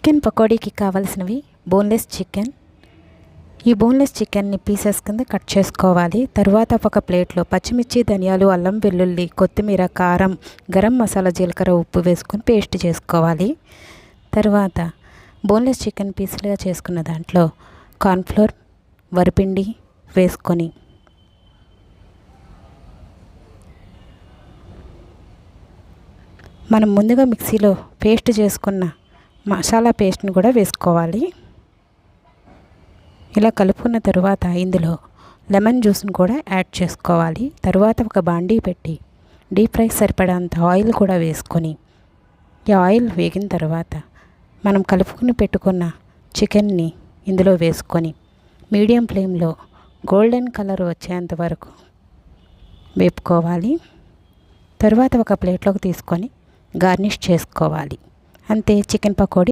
Chicken పకోడీకి కావాల్సినవి boneless chicken. ఈ బోన్లెస్ చికెన్ని పీసెస్ కింద కట్ చేసుకోవాలి. తర్వాత ఒక ప్లేట్లో పచ్చిమిర్చి ధనియాలు అల్లం వెల్లుల్లి కొత్తిమీర కారం గరం మసాలా జీలకర్ర ఉప్పు వేసుకొని పేస్ట్ చేసుకోవాలి. తర్వాత బోన్లెస్ చికెన్ పీసులుగా చేసుకున్న దాంట్లో కార్న్ఫ్లోర్ వరిపిండి వేసుకొని మనం ముందుగా మిక్సీలో పేస్ట్ చేసుకున్న మసాలా పేస్ట్ని కూడా వేసుకోవాలి. ఇలా కలుపుకున్న తరువాత ఇందులో లెమన్ జ్యూస్ని కూడా యాడ్ చేసుకోవాలి. తరువాత ఒక బాండీ పెట్టి డీప్ ఫ్రై సరిపడంత ఆయిల్ కూడా వేసుకొని ఈ ఆయిల్ వేగిన తర్వాత మనం కలుపుకుని పెట్టుకున్న చికెన్ని ఇందులో వేసుకొని మీడియం ఫ్లేమ్లో గోల్డెన్ కలర్ వచ్చేంత వరకు వేపుకోవాలి. తరువాత ఒక ప్లేట్లోకి తీసుకొని గార్నిష్ చేసుకోవాలి. అంతే చికెన్ పకోడీ.